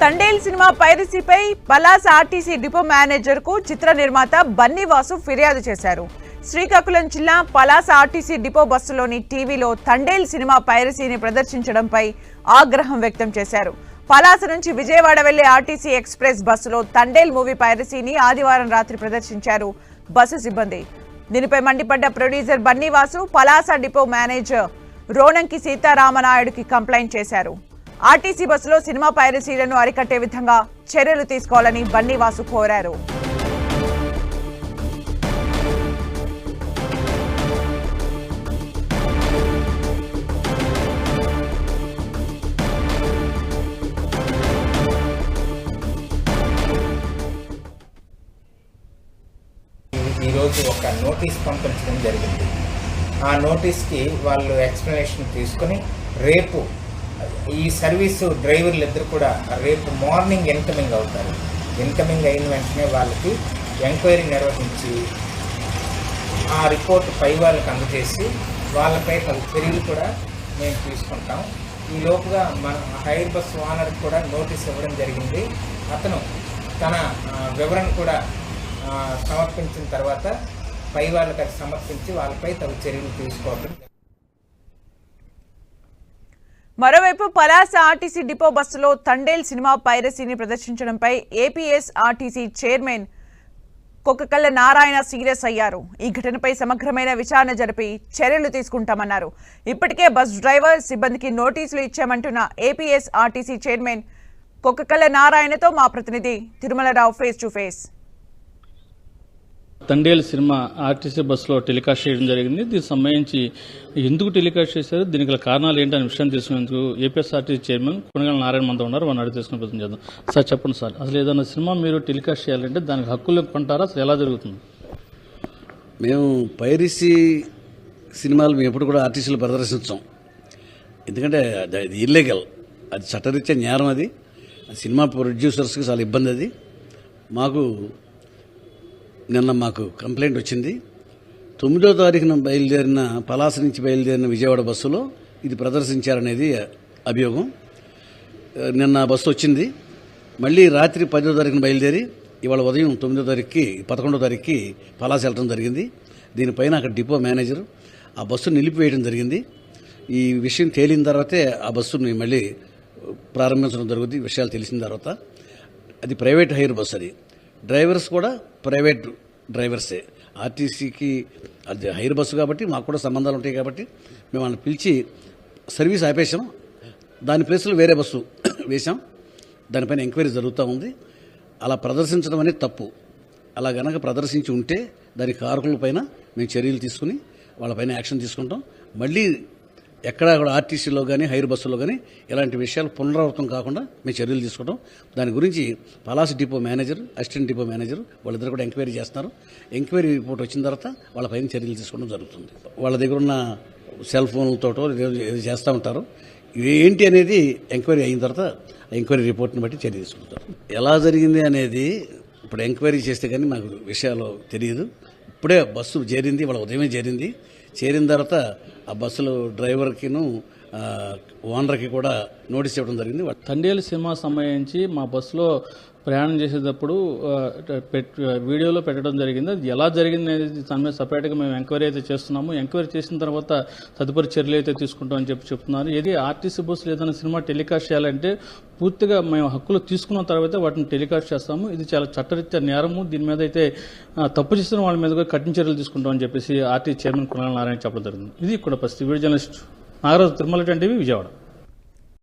Thandel cinema పైరసీపై Palasa RTC depot మేనేజర్కు చిత్ర నిర్మాత బన్నీవాసు ఫిర్యాదు చేశారు. శ్రీకాకుళం జిల్లా పలాస ఆర్టీసీ డిపో బస్సులోని టీవీలో తండేల్ సినిమా పైరసీని ప్రదర్శించడంపై ఆగ్రహం వ్యక్తం చేశారు. పలాస నుంచి విజయవాడ వెళ్ళే ఆర్టీసీ ఎక్స్ప్రెస్ బస్సులో తండేల్ మూవీ పైరసీని ఆదివారం రాత్రి ప్రదర్శించారు బస్సు సిబ్బంది. దీనిపై మండిపడ్డ producer Bunny Vasu Palasa depot manager Ronanki సీతారామనాయుడుకి complaint చేశారు. ఆర్టీసీ బస్సులో సినిమా పైరసీలను అరికట్టే విధంగా చర్యలు తీసుకోవాలని బన్నీవాసు కోరారు. ఈ- ఈరోజు ఒక నోటీస్ పంపించడం జరిగింది. ఆ నోటీస్కి వాళ్ళు ఎక్స్ప్లెనేషన్ తీసుకొని రేపు ఈ సర్వీసు డ్రైవర్లు ఇద్దరు కూడా రేపు మార్నింగ్ ఇన్కమింగ్ అవుతారు. ఇన్కమింగ్ అయిన వెంటనే వాళ్ళకి ఎంక్వైరీ నిర్వహించి ఆ రిపోర్ట్ పై వాళ్ళకి అందజేసి వాళ్ళపై పలు చర్యలు కూడా మేము తీసుకుంటాం. ఈ లోపుగా మన హైర్ బస్ ఓనర్కి కూడా నోటీస్ ఇవ్వడం జరిగింది. అతను తన వివరణ కూడా సమర్పించిన తర్వాత పై వాళ్ళకి అది సమర్పించి వాళ్ళపై తగు చర్యలు తీసుకోవడం మరోవైపు పలాస ఆర్టీసీ డిపో బస్సులో తండేల్ సినిమా పైరసీని ప్రదర్శించడంపై APS RTC chairman Kokkakalla Narayana serious అయ్యారు. ఈ ఘటనపై సమగ్రమైన విచారణ జరిపి చర్యలు తీసుకుంటామన్నారు. ఇప్పటికే బస్ డ్రైవర్ సిబ్బందికి నోటీసులు ఇచ్చామంటున్న ఏపీఎస్ ఆర్టీసీ చైర్మన్ కొక్కకల్ల నారాయణతో మా ప్రతినిధి Tirumala Rao face to face. Thandel cinema RTC బస్సులో టెలికాస్ట్ చేయడం జరిగింది. దీనికి సంబంధించి ఎందుకు టెలికాస్ట్ చేశారు? దీనికి గల కారణాలు ఏంటనే విషయాన్ని తెలుసుకునేందుకు ఏపీఎస్ఆర్టీసీ చైర్మన్ కొనగల నారాయణ మంద ఉన్నారు. వారిని అడిగి తెలుసుకునే ప్రయత్నం చేద్దాం. సార్ చెప్పండి సార్. అసలు ఏదైనా సినిమా మీరు టెలికాస్ట్ చేయాలంటే దానికి హక్కులు కొంటారా అసలు ఎలా జరుగుతుంది? మేము పైరసీ సినిమాలు మేము ఎప్పుడు కూడా ఆర్టీసీలో ప్రదర్శించాం. ఎందుకంటే అది ఇల్లీగల్ అది చట్టరీత్యా నేరం అది. ఆ సినిమా ప్రొడ్యూసర్స్కి చాలా ఇబ్బంది అది. మాకు నిన్న మాకు కంప్లైంట్ వచ్చింది. తొమ్మిదో తారీఖున బయలుదేరిన పలాస నుంచి బయలుదేరిన విజయవాడ బస్సులో ఇది ప్రదర్శించారనేది అభియోగం. ఆ, నిన్న బస్సు వచ్చింది. మళ్ళీ రాత్రి పదో తారీఖున బయలుదేరి ఇవాళ ఉదయం తొమ్మిదో తారీఖుకి పదకొండో తారీఖుకి పలాస వెళ్ళడం జరిగింది. దీనిపైన అక్కడ డిపో మేనేజర్ ఆ బస్సును నిలిపివేయడం జరిగింది. ఈ విషయం తేలిన తర్వాతే ఆ బస్సుని మళ్ళీ ప్రారంభించడం జరుగుతుంది విషయాలు తెలిసిన తర్వాత. అది ప్రైవేట్ హైర్ బస్సు అది. డ్రైవర్స్ కూడా ప్రైవేట్ డ్రైవర్సే. ఆర్టీసీకి అది హైర్ బస్సు కాబట్టి మాకు కూడా సంబంధాలు ఉంటాయి కాబట్టి మేము వాళ్ళని పిలిచి సర్వీస్ ఆపేసాం దాని ప్లేస్లో వేరే బస్సు వేశాం. దానిపైన ఎంక్వైరీ జరుగుతూ ఉంది. అలా ప్రదర్శించడం అనేది తప్పు. అలా గనక ప్రదర్శించి ఉంటే దాని కారకులపైన మేము చర్యలు తీసుకుని వాళ్ళపైన యాక్షన్ తీసుకుంటాం. మళ్ళీ ఎక్కడా కూడా ఆర్టీసీలో కానీ హైర్ బస్సులో కానీ ఇలాంటి విషయాలు పునరావృతం కాకుండా మేము చర్యలు తీసుకోవడం దాని గురించి పలాసి depot manager assistant depot manager వాళ్ళిద్దరు కూడా ఎంక్వైరీ చేస్తున్నారు. ఎంక్వైరీ రిపోర్ట్ వచ్చిన తర్వాత వాళ్ళపైన చర్యలు తీసుకోవడం జరుగుతుంది. వాళ్ళ దగ్గర ఉన్న సెల్ ఫోన్లతోటో ఏదో చేస్తూ ఉంటారు. ఏంటి అనేది ఎంక్వైరీ అయిన తర్వాత ఎంక్వైరీ రిపోర్ట్ని బట్టి చర్య తీసుకుంటారు. ఎలా జరిగింది అనేది ఇప్పుడు ఎంక్వైరీ చేస్తే కానీ మాకు విషయాలు తెలియదు. ఇప్పుడే బస్సు చేరింది వాళ్ళ ఉదయమే చేరింది. చేరిన తర్వాత ఆ బస్సులో డ్రైవర్కిను ఓనర్కి కూడా నోటీస్ ఇవ్వడం జరిగింది. తండేలు సినిమా సంబంధించి మా బస్సులో ప్రయాణం చేసేటప్పుడు పెట్- వీడియోలో పెట్టడం జరిగింది. అది ఎలా జరిగింది అనేది దాని మీద సపరేట్గా మేము ఎంక్వైరీ అయితే చేస్తున్నాము. ఎంక్వైరీ చేసిన తర్వాత తదుపరి చర్యలు అయితే తీసుకుంటామని చెప్పి చెప్తున్నారు. ఇది ఆర్టీసీ బస్సులు ఏదైనా సినిమా టెలికాస్ట్ చేయాలంటే పూర్తిగా మేము హక్కులు తీసుకున్న తర్వాత వాటిని టెలికాస్ట్ చేస్తాము. ఇది చాలా చట్టరీత్యా నేరము. దీని మీద అయితే తప్పు చేసిన వాళ్ళ మీద కూడా కఠిన చర్యలు తీసుకుంటామని చెప్పేసి ఆర్టీ చైర్మన్ కుణాల నారాయణ చెప్పడం జరిగింది. ఇది ఇక్కడ పరిస్థితి video journalist Nagaraju Tirumala TV Vijayawada.